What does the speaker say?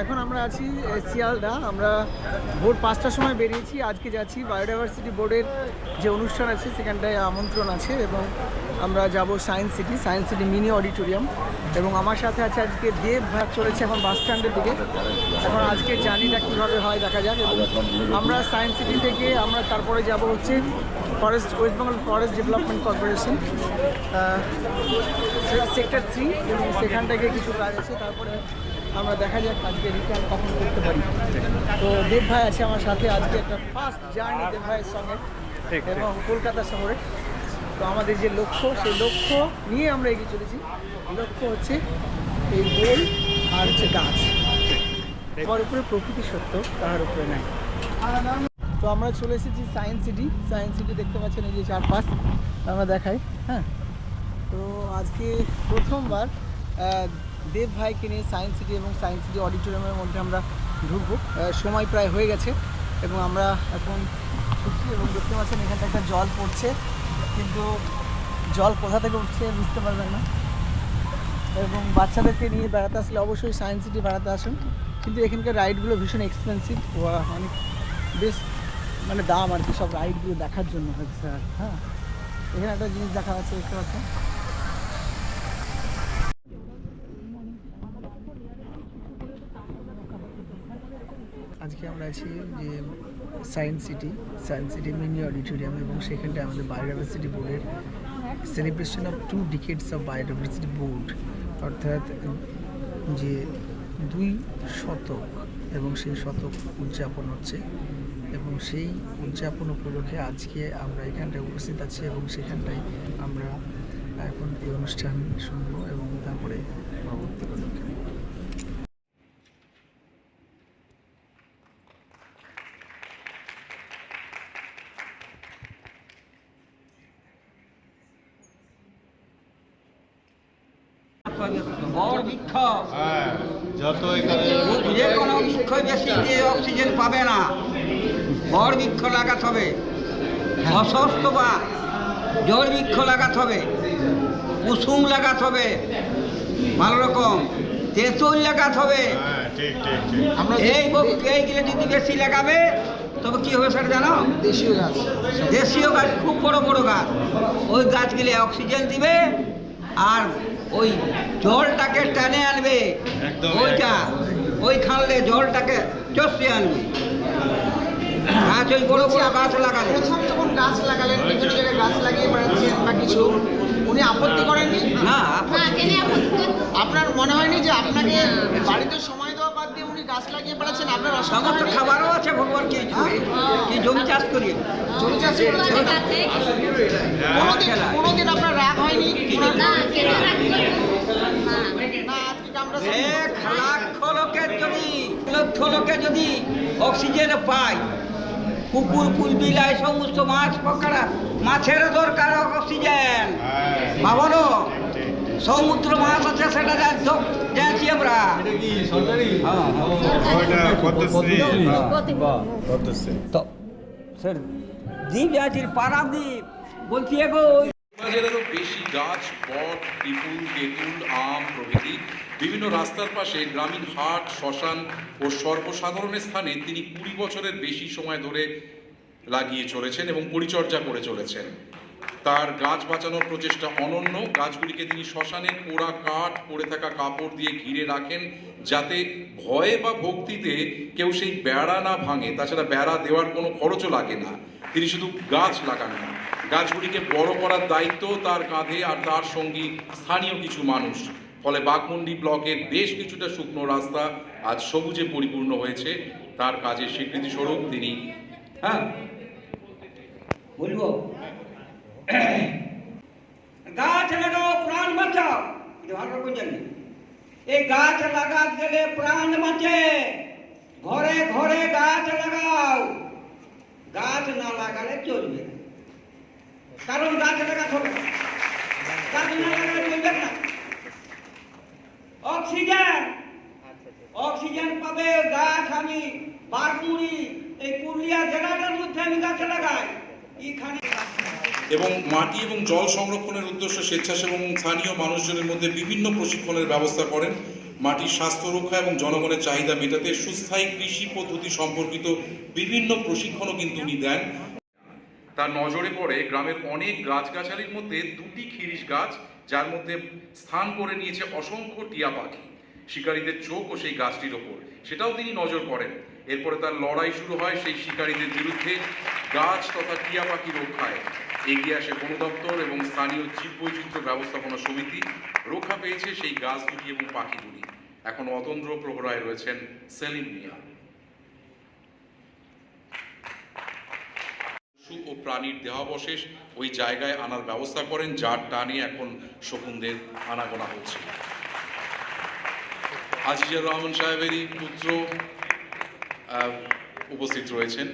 এখন আমরা আছি শিয়ালদা। আমরা ভোর পাঁচটার সময় বেরিয়েছি, আজকে যাচ্ছি বায়োডাইভার্সিটি বোর্ডের যে অনুষ্ঠান আছে, সেখানটায় আমন্ত্রণ আছে এবং আমরা যাব science city science city mini auditorium. এবং আমার সাথে আছে আজকে দেব ভাগ চলেছে এখন বাস স্ট্যান্ডের দিকে। এখন আজকে জার্নিটা কীভাবে হয় দেখা যাক। এবং আমরা সায়েন্স সিটি থেকে আমরা তারপরে যাব হচ্ছে forest, west Bengal forest development corporation. Sector three, এবং সেখান থেকে কিছু কাজ আছে। তারপরে আমরা দেখা যাক আজকে রিটার্ন কখন করতে পারি। তো দেব ভাই আছে আমার সাথে আজকে একটা ফার্স্ট জার্নি দেব ভাইয়ের সঙ্গে এবং কলকাতা শহরে। তো আমাদের যে লক্ষ্য সেই লক্ষ্য নিয়ে আমরা এগিয়ে চলেছি। লক্ষ্য হচ্ছে এই গোল আর হচ্ছে গাছ। আমার উপরে প্রকৃতি সত্য তার উপরে নাই। তো আমরা চলে এসেছি সায়েন্স সিটি সায়েন্স সিটি দেখতে পাচ্ছেন এই যে চারপাশ আমরা দেখাই হ্যাঁ। তো আজকে প্রথমবার দেব ভাইকে নিয়ে সায়েন্স সিটি এবং সায়েন্স সিটি অডিটোরিয়ামের মধ্যে আমরা ঢুকবো। সময় প্রায় হয়ে গেছে এবং আমরা এখন ঢুকছি এবং দেখতে পাচ্ছেন এখানটা একটা জল পড়ছে, কিন্তু জল কোথা থেকে উঠছে বুঝতে পারবেন না। এবং বাচ্চাদেরকে নিয়ে বেড়াতে আসলে অবশ্যই সায়েন্স সিটি বেড়াতে আসুন। কিন্তু এখানকার রাইডগুলো ভীষণ এক্সপেন্সিভ অনেক বেশ মানে দাম আর কি, সব রাইডগুলো দেখার জন্য হচ্ছে হ্যাঁ। এখানে একটা জিনিস দেখা যাচ্ছে, দেখতে পাচ্ছেন? আজকে আমরা আছি যে science city science city mini auditorium এবং সেখানটায় আমাদের বায়োডাইভার্সিটি বোর্ডের celebration of two decades of biodiversity board অর্থাৎ যে দুই শতক এবং সেই শতক উদযাপন হচ্ছে এবং সেই উদযাপন উপলক্ষে আজকে আমরা এখানটায় উপস্থিত আছি এবং সেখানটায় আমরা এখন এই অনুষ্ঠান শুনব এবং তারপরে পরবর্তী পদক্ষেপ বড় বৃক্ষ হ্যাঁ যত এখানে যে কোনো বৃক্ষ বেশি দিয়ে অক্সিজেন পাবে না বড় বৃক্ষ লাগাতে হবে। অসস্ত বা জোর বৃক্ষ লাগাতে হবে। কুসুম লাগাতে হবে। ভালো রকম। তেঁতুল লাগাতে হবে। হ্যাঁ ঠিক ঠিক ঠিক। আমরা এই ব- এইগুলো যদি বেশি লাগাবে তবে কি হবে সেটা জানো? দেশীয় গাছ। দেশীয় গাছ খুব বড় বড় গাছ। ওই গাছগুলি অক্সিজেন দিবে আর ওই জলটাকে টানে আনবে। ওইটা ওই খানলে জলটাকে চষে আনবে। গাছ ওই বড় বড় গাছ লাগালে। প্রথম যখন গাছ লাগালেন বিভিন্ন জায়গায় গাছ লাগিয়ে বেড়াচ্ছেন বা কিছু উনি আপত্তি করেননি? না না কেনে আপত্তি? করতে আপনার মনে হয়নি যে আপনাকে বাড়িতে সময় দেওয়া বাদ দিয়ে উনি গাছ লাগিয়ে বেড়াচ্ছেন? আপনার সমস্ত খাবারও আছে ভগবান কি কি জমি চাষ করি জমি চাষ করেছেন? আছে গাছে কোনোদিন খেলা। কোনোদিন আপনার রাগ হয়নি না কেনে রাখতে না না আজকে আমরা এক লক্ষ লোকের যদি লক্ষ লোকে যদি অক্সিজেন পায়। কুকুর ফুল বিলাই সমস্ত মাছ পকড়া মাছেরও দরকার অক্সিজেন। ভাবনো সমুদ্র মাছ আছে সেটা যা- জানছি আমরা। হ্যাঁ, তো স্যার দ্বীপ জাতির পারাদ্বীপ বলছি এগো হাজারেরও বেশি গাছ বট পিপুল তেঁতুল, আম প্রভৃতি বিভিন্ন রাস্তার পাশে গ্রামীণ হাট, শ্মশান ও সর্বসাধারণের স্থানে তিনি কুড়ি বছরের বেশি সময় ধরে লাগিয়ে চলেছেন এবং পরিচর্যা করে চলেছেন। তার গাছ বাঁচানোর প্রচেষ্টা অনন্য। গাছগুলিকে তিনি শ্মশানের পোড়া কাঠ, পড়ে থাকা কাপড় দিয়ে ঘিরে রাখেন যাতে ভয়ে বা ভক্তিতে কেউ সেই বেড়া না ভাঙে। তাছাড়া বেড়া দেওয়ার কোনো খরচও লাগে না। তিনি শুধু গাছ লাগান না গাছগুলিকে বড় করার দায়িত্ব তার কাঁধে আর তার সঙ্গী স্থানীয় কিছু মানুষ। ফলে বাঘমুন্ডি ব্লকের বেশ কিছুটা শুকনো রাস্তা আজ সবুজে পরিপূর্ণ হয়েছে। তার কাজের স্বীকৃতি স্বরূপ তিনি হ্যাঁ? বলব? গাছ লাগাও, প্রাণ বাঁচাও। এই গাছ লাগাতে গেলে প্রাণ বাঁচে। ঘরে ঘরে গাছ লাগাও। গাছ না লাগালে না। কারণ গাছ লাগাতে হবে। গাছ না চলবে না। অক্সিজেন। অক্সিজেন পাবে গাছ আমি এই পুরুলিয়া জেলাটার মধ্যে আমি গাছ লাগাই। এখানে এবং মাটি এবং জল সংরক্ষণের উদ্দেশ্যে স্বেচ্ছাসেবক এবং স্থানীয় মানুষজনের মধ্যে বিভিন্ন প্রশিক্ষণের ব্যবস্থা করেন। মাটির স্বাস্থ্য রক্ষা এবং জনগণের চাহিদা মেটাতে সুস্থায়ী কৃষি পদ্ধতি সম্পর্কিত বিভিন্ন প্রশিক্ষণও কিন্তু উনি দেন। তার নজরে পড়ে গ্রামের অনেক গাছগাছালির মধ্যে দুটি খিরিশ গাছ, যার মধ্যে স্থান করে নিয়েছে অসংখ্য টিয়া পাখি। শিকারীদের চোখ ও সেই গাছটির ওপর। সেটাও তিনি নজর করেন। এরপরে তার লড়াই শুরু হয় সেই শিকারীদের বিরুদ্ধে গাছ তথা টিয়া পাখি রক্ষায়। এগিয়ে আসে বন দপ্তর এবং স্থানীয় জীববৈচিত্র্য ব্যবস্থাপনা সমিতি। রক্ষা পেয়েছে সেই গাছ, দুটি এবং পাখি দুটি এখন অতন্দ্র প্রহরায় রয়েছেন সেলিম মিয়া। পশু ও প্রাণীর দেহাবশেষ ওই জায়গায় আনার ব্যবস্থা করেন, যার টানে এখন শকুনদের আনাগোনা হচ্ছে। আজিজুর রহমান সাহেবেরই পুত্র উপস্থিত রয়েছেন।